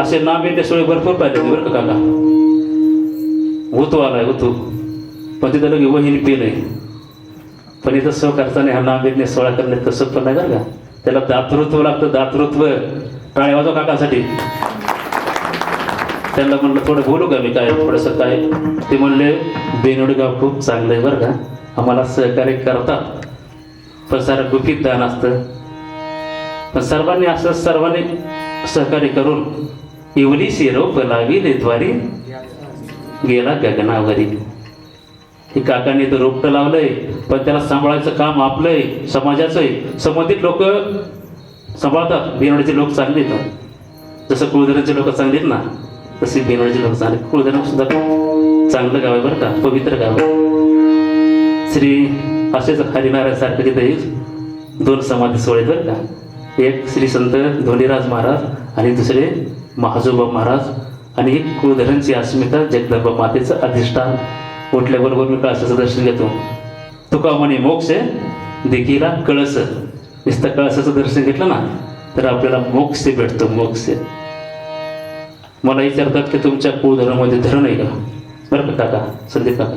असे नाम येते सोळे भरपूर पाहिजे बरं का काका? होतो आलाय होतो पण तिथं लगे वहीन पेलंय पण इथं सव करताना ह्या नाम येतने सोळा करण्यात तसं पण नाही बरं का? त्याला दातृत्व लागतं दातृत्व. टाळे वाजव काकासाठी. त्यांना म्हणलं थोडं बोलू का मी काय थोडंसं काय? ते म्हणले बेनोडगाव खूप चांगलं आहे बरं का? आम्हाला सहकार्य करतात. पण सारं गुपित दान असतं. पण सर्वांनी असं सर्वांनी सहकार्य करून इवली शिरो पलावी द्वारी गेला गगनावरी. हे काकांनी तर रोपटं लावलंय पण त्याला सांभाळायचं काम आपलंय समाजाचं आहे संबंधित लोक सांभाळतात बेनोडीचे लोक चांगले येतात. जसं कुळधराचे लोक चांगले ना तसे बिनवडीचे लोक चांगले कुळधरण सुद्धा चांगलं गाव आहे बरं का पवित्र गाव आहे. श्री असेच हरिनारायण सारखं तिथे दोन समाधी सोळे बरं का. एक श्री संत धोंडीराज महाराज आणि दुसरे महाजोबा महाराज आणि एक कुळधरणची अस्मिता जगदंबा मातेचं अधिष्ठान. उठल्याबरोबर मी कळसाचं दर्शन घेतो. तुका म्हणे मोक्ष देखीला कळस. नुसतं कळसाचं दर्शन घेतलं ना तर आपल्याला मोक्ष भेटतो मोक्ष. मला विचारतात की तुमच्या कुळधरामध्ये धरण आहे का? बरं का काका संदीप काका.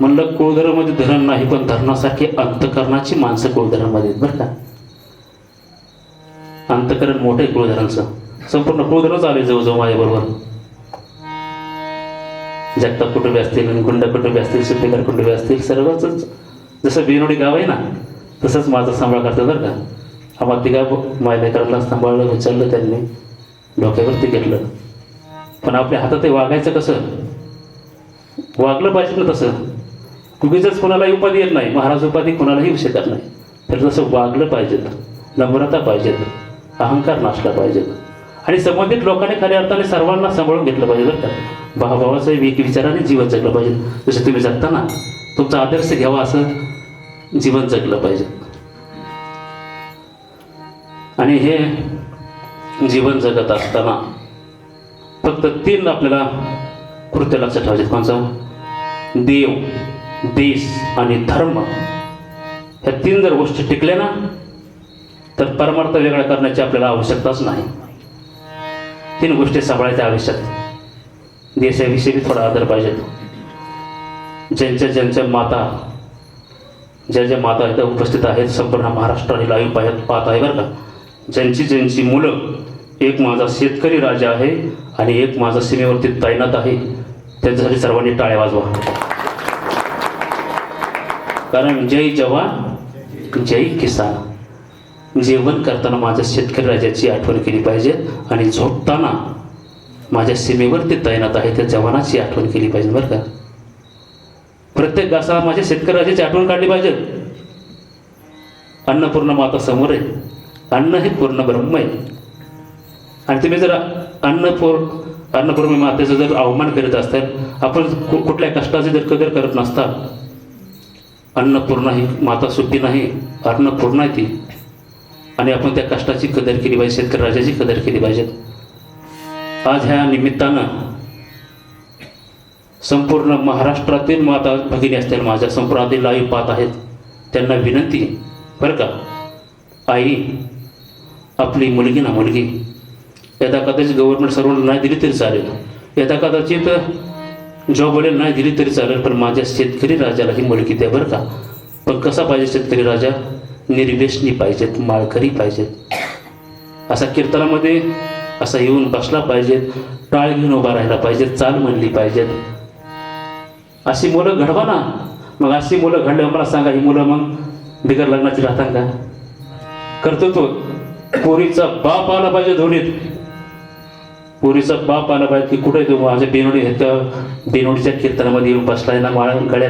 म्हणलं कुळधरामध्ये धरण नाही पण धरणासारखी अंतकरणाची माणसं कुळधरामध्ये आहेत बरं का? अंतकरण मोठं आहे कुळधरांचं संपूर्ण कुळधरच आले जवळजवळ माझ्याबरोबर. जगताप कुटुंबे असतील आणि गुंड कुटुंबी असतील सुट्टेकर कुटुंबे असतील सर्वच जसं बिनोडी गाव आहे ना तसंच माझा सांभाळ करतात बरं का. आम्हाला तिघा मायलेकरांना सांभाळलं उचललं त्यांनी. डोक्यावरती घेतलं. पण आपल्या हातात ते वागायचं कसं? वागलं पाहिजे ना तसं. उगीच कोणालाही उपाधी येत नाही. महाराज उपाधी कोणालाही येऊ शकत नाही. तर तसं वागलं पाहिजे. नम्रता पाहिजे. अहंकार नसला पाहिजे. आणि संबंधित लोकांनी खऱ्या अर्थाने सर्वांना सांभाळून घेतलं पाहिजे बरं का. भावाभावाचं एक विचाराने जीवन जगलं पाहिजे. जसं तुम्ही जगताना तुमचा आदर्श घ्यावा असं जीवन जगलं पाहिजे. आणि हे जीवन जगत असताना फक्त तीन आपल्याला कृत्य लक्षात ठेवायचे कोणचं? देव देश आणि धर्म. ह्या तीन जर गोष्टी टिकल्या ना तर परमार्थ वेगळा करण्याची आपल्याला आवश्यकताच नाही. तीन गोष्टी सांभाळायच्या आवश्यक देशाविषयी बी थोडा आदर पाहिजे. ज्यांच्या ज्यांच्या माता ज्या ज्या माता इथं उपस्थित आहेत संपूर्ण महाराष्ट्र हे लाईव्ह पाहत पाहत आहे बरं का. ज्यांची ज्यांची मुलं एक माझा शेतकरी राजा आहे आणि एक माझा सीमेवरती तैनात आहे त्यांच्यासाठी सर्वांनी टाळ्या वाजवा. कारण जय जवान जय किसान. जेवण करताना माझ्या शेतकरी राजाची आठवण केली पाहिजे आणि झोपताना माझ्या सीमेवरती तैनात आहे त्या जवानाची आठवण केली पाहिजे बरं का? प्रत्येक गासा माझ्या शेतकरी राजाची आठवण काढली पाहिजे. अन्नपूर्ण माता समोर आहे. अन्न हे पूर्ण ब्रह्म आहे. आणि तुम्ही जर अन्नपूर अन्नपूर्ण मातेचं जर अवमान करीत असतात आपण कुठल्या कष्टाची जर कदर करत नसता अन्नपूर्णा ही माता सुट्टी नाही अन्नपूर्णा आहे ती. आणि आपण त्या कष्टाची कदर केली पाहिजे शेतकरी राजाची कदर केली पाहिजे. आज ह्या निमित्तानं संपूर्ण महाराष्ट्रातील माता भगिनी असतील माझ्या संपूर्ण लाईव्ह पाहत आहेत त्यांना विनंती बरं का? आई आपली मुलगी ना मुलगी. यदा कदाचित गव्हर्नमेंट सर्वांना नाही दिली तरी चालेल. यदा कदाचित जॉब नाही दिली तरी चालेल पण माझ्या शेतकरी राजाला ही मुलगी द्या बरं का? पण कसा पाहिजे शेतकरी राजा? निर्वेशनी पाहिजेत माळकरी पाहिजेत. असा कीर्तनामध्ये असा येऊन बसला पाहिजेत टाळ घेऊन उभा राहायला पाहिजेत चाल म्हणली पाहिजेत. अशी मुलं घडवा ना. मग अशी मुलं घडल्यावर मला सांगा ही मुलं मग बिगर लग्नाची राहतात का? तो. पोरीचा बाप आला पाहिजे धोनीत. पोरीचा बाप आला पाहिजे की कुठे तो माझ्या बेनोडी ह्याच्या बेनोडीच्या कीर्तनामध्ये येऊन बसलाय ना माळ गळ्यात